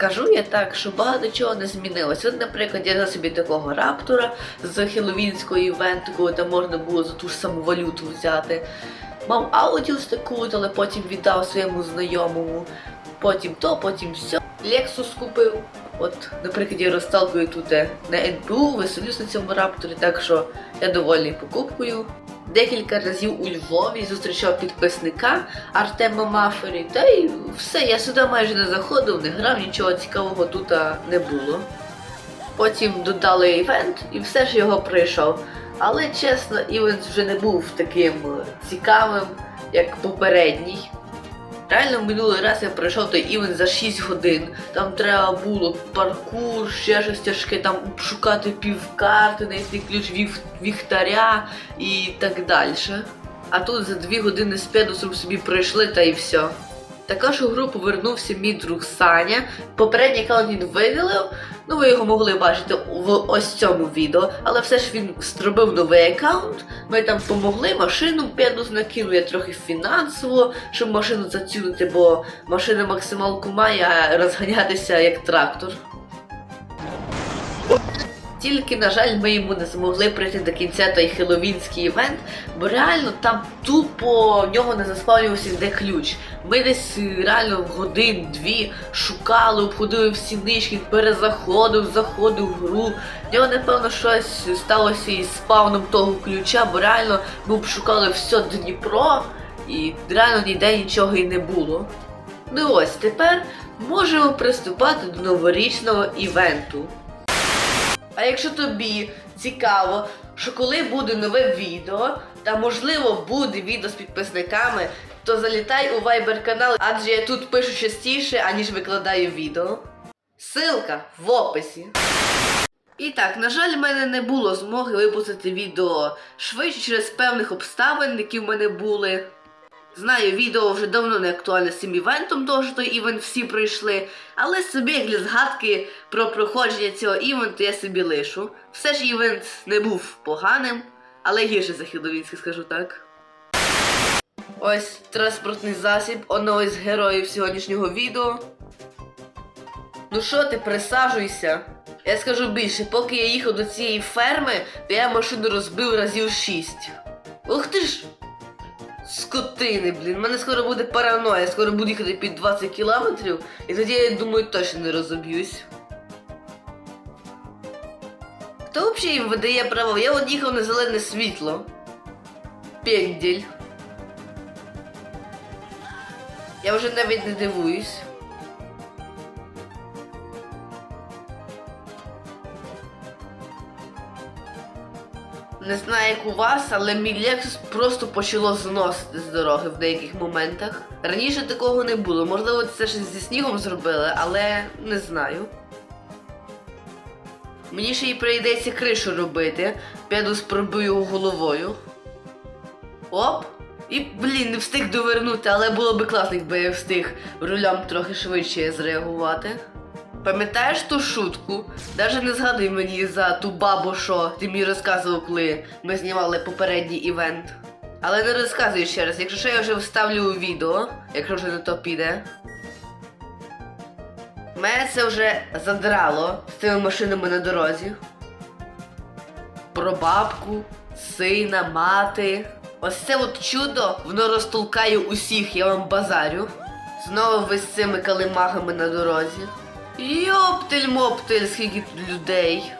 Скажу я так, що багато чого не змінилось. От, наприклад, я взяв собі такого раптора з хеловінського івенту, там можна було за ту ж саму валюту взяти. Мав аудіус таку, але потім віддав своєму знайомому. Потім то, потім все. Lexus купив. От, наприклад, я розталкую тут е, на НПУ, веселюсь на цьому рапторі, так що я довольний покупкою. Декілька разів у Львові зустрічав підписника Артема Мафері, та й все, я сюди майже не заходив, не грав, нічого цікавого тут не було. Потім додали івент і все ж його прийшов. Але чесно, івент вже не був таким цікавим, як попередній. Реально минулий раз я пройшов той івент за 6 годин. Там треба було паркур, ще щось тяжке, там шукати півкарти, знайти ключ вів- віхтаря і так далі. А тут за 2 години з педусом собі пройшли та і все. Також у гру повернувся мій друг Саня. Попередній аккаунт він видалив, ну ви його могли бачити в ось цьому відео, але все ж він зробив новий аккаунт. Ми там помогли, машину п'яну накинув, я трохи фінансово, щоб машину зацінити, бо машина максималку має а розганятися як трактор. Тільки, на жаль, ми йому не змогли прийти до кінця той хеловінський івент, бо реально там тупо в нього не заспавнювався де ключ. Ми десь е, реально в годин-дві шукали, обходили всі нишки, перезаходив, заходив в гру. В нього, напевно, щось сталося із спавном того ключа, бо реально ми обшукали все Дніпро і реально ніде нічого і не було. Ну ось тепер можемо приступати до новорічного івенту. А якщо тобі цікаво, що коли буде нове відео, та можливо буде відео з підписниками, то залітай у Viber канал, адже я тут пишу частіше, аніж викладаю відео. Силка в описі. І так, на жаль, в мене не було змоги випустити відео швидше через певних обставин, які в мене були. Знаю, відео вже давно не актуальне з цим івентом, тому що той івент всі пройшли, але собі як для згадки про проходження цього івенту я собі лишу. Все ж івент не був поганим, але гірше за Хіловінський, скажу так. Ось транспортний засіб одного із героїв сьогоднішнього відео. Ну що ти, присаджуйся. Я скажу більше, поки я їхав до цієї ферми, то я машину розбив разів шість. Ух ти ж! Скотини, блін, У мене скоро буде параноя, скоро буду їхати під 20 кілометрів, і тоді я думаю точно не розоб'юсь. Хто взагалі їм видає право? Я от їхав на зелене світло. Пенділь. Я вже навіть не дивуюсь. Не знаю, як у вас, але мій Lexus просто почало зносити з дороги в деяких моментах. Раніше такого не було. Можливо, це щось зі снігом зробили, але не знаю. Мені ще й прийдеться кришу робити. Піду спробую головою. Оп! І, блін, не встиг довернути, але було би класно, якби я встиг рулем трохи швидше зреагувати. Пам'ятаєш ту шутку? Даже не згадуй мені за ту бабу, що ти мені розказував, коли ми знімали попередній івент. Але не розказуй ще раз, якщо що я вже вставлю у відео, якщо вже не то піде. Мене це вже задрало з цими машинами на дорозі. Про бабку, сина, мати. Ось це от чудо, воно розтолкає усіх, я вам базарю. Знову ви з цими калимахами на дорозі. Йоптель-моптель, скільки людей.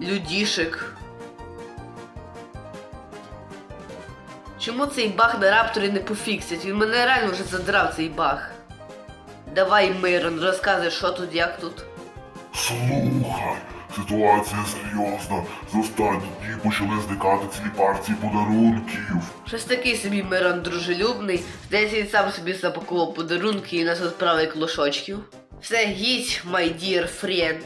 Людішек. Чому цей баг на рапторі не пофіксять? Він мене реально вже задрав цей баг. Давай, Мирон, розказуй, що тут, як тут. Слухай, ситуація серйозна. За останні дні почали зникати цілі партії подарунків. Щось такий собі Мирон дружелюбний. Здається, він сам собі запакував подарунки і нас відправив клошочків. Все, гіть, my dear friend.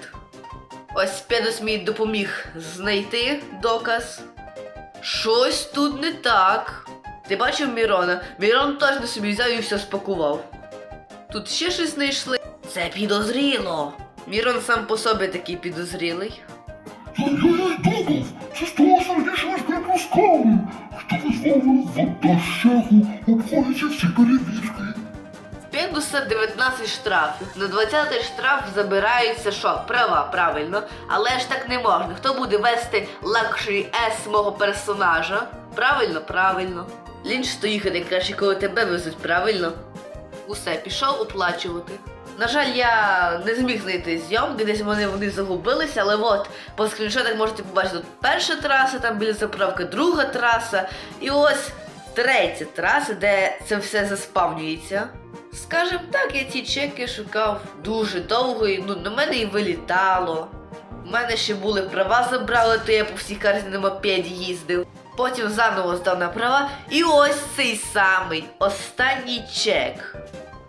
Ось Педос мій допоміг знайти доказ. Щось тут не так. Ти бачив Мірона? Мірон точно собі взяв і все спакував. Тут ще щось знайшли. Це підозріло. Мірон сам по собі такий підозрілий. Це з того сильнішого з припускали. Хто визвав в дощаху, обходиться всі перевірки. В 19 штрафів. На 20 штраф забираються що? Права, правильно. Але ж так не можна. Хто буде вести лакшері S мого персонажа? Правильно, правильно. Лінч то їхати краще, коли тебе везуть, правильно? Усе, пішов оплачувати. На жаль, я не зміг знайти зйомки, десь вони вони загубилися, але от по скріншотах можете побачити тут перша траса, там біля заправки, друга траса, і ось третя траса, де це все заспавнюється. Скажем так, я ці чеки шукав дуже довго, і ну, на мене і вилітало. У мене ще були права забрали, то я по всій карті на мопеді їздив. Потім заново здав на права. І ось цей самий останній чек.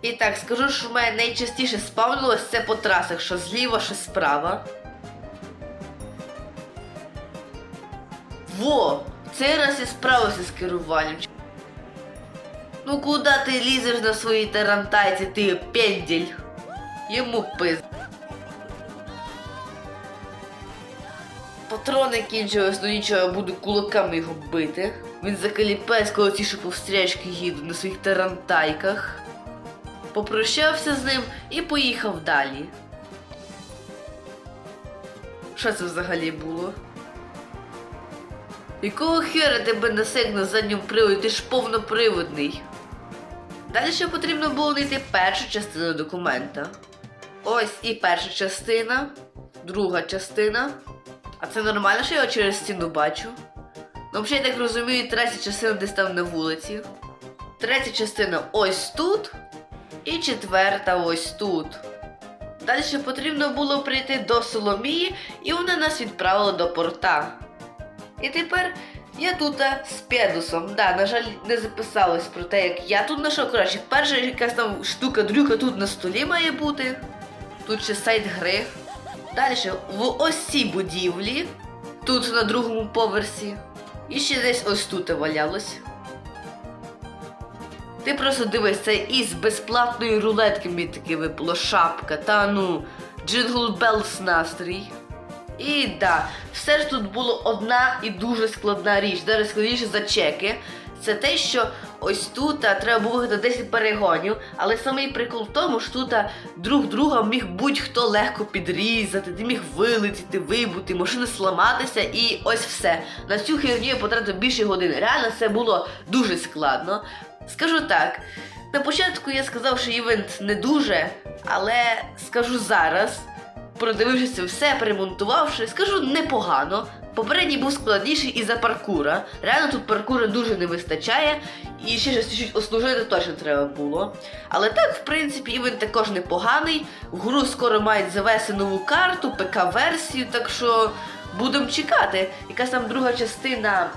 І так, скажу, що в мене найчастіше спавнилось це по трасах, що зліва, що справа. Во! Цей раз я справився з керуванням. Ну куди ти лізеш на своїй тарантайці, ти пенділь? Йому пиз. Патрони кінчились, ну нічого, я буду кулаками його бити. Він закаліпець, коли ті, що повстрячки їдуть на своїх тарантайках. Попрощався з ним і поїхав далі. Що це взагалі було? Якого хера тебе насек на задньому приводі? Ти ж повноприводний. Далі ще потрібно було знайти першу частину документа. Ось і перша частина, друга частина. А це нормально, що я його через стіну бачу? Ну, взагалі, я так розумію, третя частина десь там на вулиці. Третя частина ось тут. І четверта ось тут. Далі ще потрібно було прийти до Соломії, і вона нас відправила до порта. І тепер я тут з Педусом. Да, на жаль, не записалось про те, як я тут знайшов. Коротше, перша якась там штука-дрюка тут на столі має бути. Тут ще сайт гри. Далі в ось цій будівлі, тут на другому поверсі. І ще десь ось тут валялось. Ти просто дивись, це із безплатної рулетки мені таки випало шапка, та ну, Джингл Белс настрій. І да, все ж тут було одна і дуже складна річ, даже складніше за чеки. Це те, що ось тут треба було вигадати 10 перегонів, але самий прикол в тому, що тут друг друга міг будь-хто легко підрізати, ти міг вилетіти, вибути, машини сламатися і ось все. На цю херню я потратив більше години. Реально це було дуже складно. Скажу так, на початку я сказав, що івент не дуже, але скажу зараз, продивившись це все, перемонтувавши, скажу непогано. Попередній був складніший із-за паркура. Реально тут паркура дуже не вистачає, і ще щось чуть ослужити точно треба було. Але так, в принципі, івент також непоганий. В гру скоро мають завести нову карту, ПК-версію, так що будемо чекати. Якась там друга частина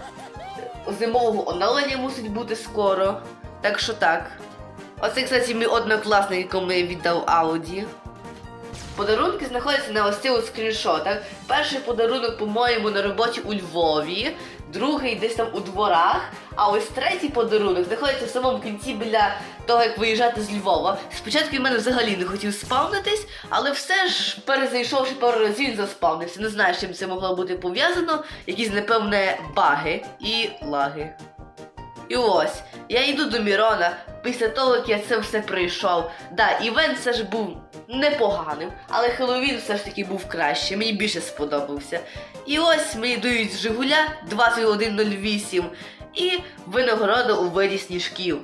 зимового оновлення мусить бути скоро. Так що так. Оце, кстати, мій однокласник, якому я віддав Ауді. Подарунки знаходяться на ось цих от скріншотах. Перший подарунок, по-моєму, на роботі у Львові, другий десь там у дворах, а ось третій подарунок знаходиться в самому кінці біля того, як виїжджати з Львова. Спочатку він мене взагалі не хотів спавнитись, але все ж перезайшовши пару разів він заспавнився. Не знаю, з чим це могло бути пов'язано. Якісь, напевне, баги і лаги. І ось, я йду до Мірона після того, як я це все пройшов. Да, івент все ж був непоганим, але Хеллоуін все ж таки був краще, мені більше сподобався. І ось мені дають Жигуля 2108 і винагорода у виді сніжків.